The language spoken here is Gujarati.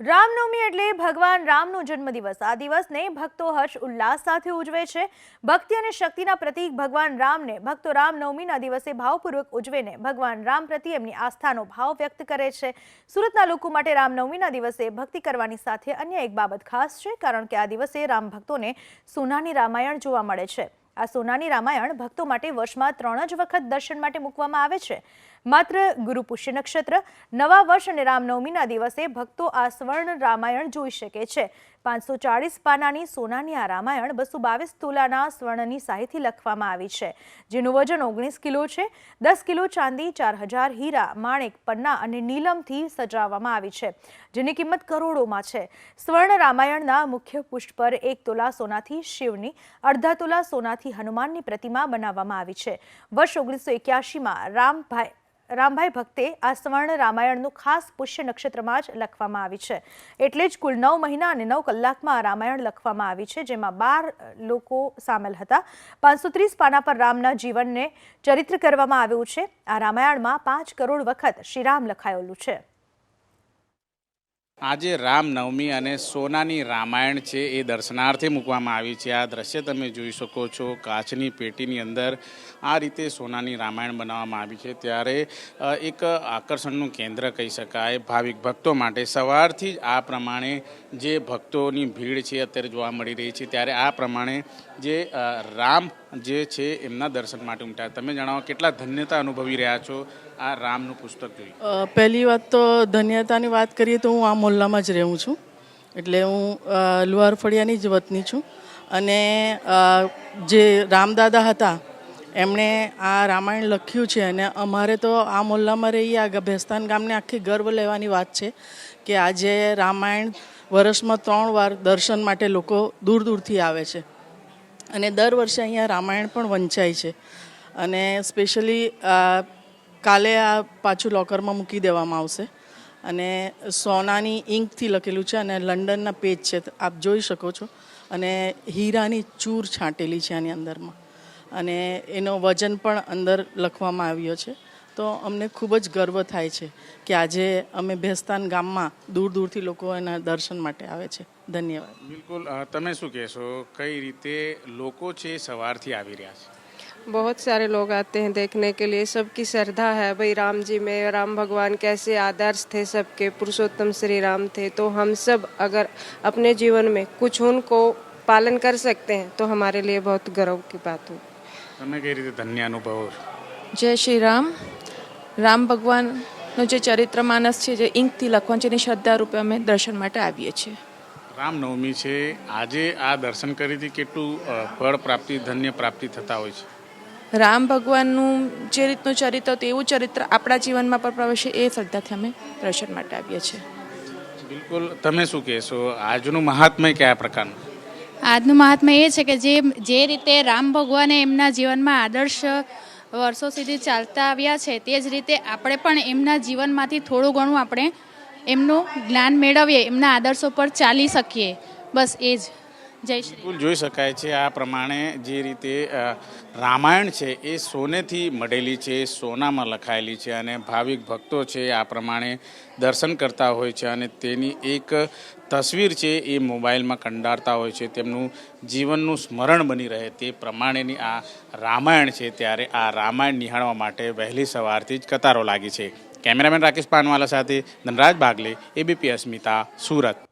રામનવમી એટલે ભગવાન રામનો જન્મદિવસ. આ દિવસને ભક્તો હર્ષ ઉલ્લાસ સાથે ઉજવે છે. ભક્તિ અને શક્તિના પ્રતીક ભગવાન રામને ભક્તો રામનવમીના દિવસે ભાવપૂર્વક ઉજવીને ભગવાન રામ પ્રત્યે એમની આસ્થાનો ભાવ વ્યક્ત કરે છે. સુરતના લોકો માટે રામનવમીના દિવસે ભક્તિ કરવાની સાથે અન્ય એક બાબત ખાસ છે, કારણ કે આ દિવસે રામ ભક્તોને સોનાની રામાયણ જોવા મળે છે. આ સોનાની રામાયણ ભક્તો માટે વર્ષમાં ત્રણ જ વખત દર્શન માટે મૂકવામાં આવે છે. માત્ર ગુરુ પુષ્ય નક્ષત્ર, નવા વર્ષ અને રામનવમીના દિવસે ભક્તો આ સ્વર્ણ રામાયણ જોઈ શકે છે. પાંચસો ચાળીસ પાનાની સોનાની આ રામાયણ બસો બાવીસ તોલાના સ્વર્ણની શાહીથી લખવામાં આવી છે, જેનું વજન ઓગણીસ કિલો છે. દસ કિલો ચાંદી, ચાર હજાર હીરા, માણેક, પન્ના અને નીલમથી સજાવવામાં આવી છે, જેની કિંમત કરોડોમાં છે. સ્વર્ણ રામાયણના મુખ્ય પુષ્પ પર એક તોલા સોનાથી શિવની, અડધા તોલા સોનાથી હનુમાનની પ્રતિમા બનાવવામાં આવી છે. વર્ષ ઓગણીસો એક્યાસીમાં રામભાઈ રામભાઈ ભક્તે આ સ્વર્ણ રામાયણનું ખાસ પુષ્ય નક્ષત્રમાં જ લખવામાં આવી છે. એટલે જ કુલ નવ મહિના અને નવ કલાકમાં રામાયણ લખવામાં આવી છે, જેમાં બાર લોકો સામેલ હતા. પાંચસો ત્રીસ પાના પર રામના જીવનને ચરિત્ર કરવામાં આવ્યું છે. આ રામાયણમાં પાંચ કરોડ વખત શ્રીરામ લખાયેલું છે. આજે રામનવમી અને સોનાની રામાયણ છે એ દર્શનાર્થે મૂકવામાં આવી છે. આ દ્રશ્ય તમે જોઈ શકો છો. કાચની પેટીની અંદર આ રીતે સોનાની રામાયણ બનાવવામાં આવી છે. ત્યારે એક આકર્ષણનું કેન્દ્ર કહી શકાય. ભાવિક ભક્તો માટે સવારથી જ આ પ્રમાણે જે ભક્તોની ભીડ છે અત્યારે જોવા મળી રહી છે, ત્યારે આ પ્રમાણે જે રામ જે છે એમના દર્શન માટે ઉમટ્યા. તમે જણાવો, કેટલા ધન્યતા અનુભવી રહ્યા છો આ રામનું પુસ્તક જોઈ? પહેલી વાત તો ધન્યતાની વાત કરીએ તો હું આ મોહલ્લામાં જ રહું છું. એટલે હું લુહાર ફળિયાની જ વતની છું. અને જે રામદાદા હતા, એમણે આ રામાયણ લખ્યું છે અને અમારે તો આ મોહલ્લામાં રહીએ આ ભેસ્તાન ગામને આખી ગર્વ લેવાની વાત છે કે આજે રામાયણ વર્ષમાં ત્રણ વાર દર્શન માટે લોકો દૂર દૂરથી આવે છે. અને દર વર્ષે અહીંયા રામાયણ પણ વંચાય છે. અને સ્પેશિયલી કાલે આ પાછું લોકરમાં મૂકી દેવામાં આવશે. અને સોનાની ઇંકથી લખેલું છે અને લંડનના પેજ છે. આપ જોઈ શકો છો. અને હીરાની ચૂર છાંટેલી છે આની અંદરમાં. અને એનો વજન પણ અંદર લખવામાં આવ્યો છે. તો અમને ખૂબ જ ગર્વ થાય છે કે આજે અમે ભેસ્તાન ગામમાં દૂર દૂરથી લોકો એના દર્શન માટે આવે છે ધન્યવાદ બિલકુલ અ, તમે શું કહેશો કઈ રીતે લોકો છે એ સવારથી આવી રહ્યા છે बहुत सारे लोग आते हैं देखने के लिए सबकी श्रद्धा है भाई राम जी में राम भगवान कैसे आदर्श थे सबके पुरुषोत्तम श्री राम थे तो हम सब अगर अपने जीवन में कुछ उनको पालन कर सकते हैं तो हमारे लिए बहुत गर्व की बात होगी તમે કઈ રીતે ધન્ય અનુભવો છો? જય શ્રી રામ રામ ભગવાનનો જે ચરિત્ર માનસ છે જે ઇંકથી લખવાનું છે એની શ્રદ્ધા રૂપે અમે દર્શન માટે આવીએ છીએ. રામનવમી છે. આજે આ દર્શન કરીથી કેટલું ફળ પ્રાપ્તિ ધન્ય પ્રાપ્તિ થતા હોય છે? રામ ભગવાનનું જે રીતનું ચરિત્ર હતું એવું ચરિત્ર આપણા જીવનમાં પણ પ્રવેશે એ શ્રદ્ધાથી અમે દર્શન માટે આવીએ છીએ. બિલકુલ. તમે શું કહેશો? આજનું મહાત્મય કયા પ્રકારનું? આજનું મહાત્મ્ય એ છે કે જે જે રીતે રામ ભગવાને એમના જીવનમાં આદર્શ વર્ષો સુધી ચાલતા આવ્યા છે તે જ રીતે આપણે પણ એમના જીવનમાંથી થોડું ઘણું આપણે એમનું જ્ઞાન મેળવીએ, એમના આદર્શો પર ચાલી શકીએ. બસ એ જ. જય શ્રી જોઈ શકાય છે આ પ્રમાણે જે રીતે રામાયણ છે એ સોનેથી મઢેલી છે, સોનામાં લખાયેલી છે અને ભાવિક ભક્તો છે આ પ્રમાણે દર્શન કરતા હોય છે અને તેની એક તસવીર છે એ મોબાઈલમાં કંડારતા હોય છે. તેમનું જીવનનું સ્મરણ બની રહે તે પ્રમાણેની આ રામાયણ છે ત્યારે આ રામાયણ નિહાળવા માટે વહેલી સવારથી જ કતારો લાગી છે. કેમેરામેન રાકેશ પાનવાલા સાથે ધનરાજ બાગલે, એબીપી અસ્મિતા, સુરત.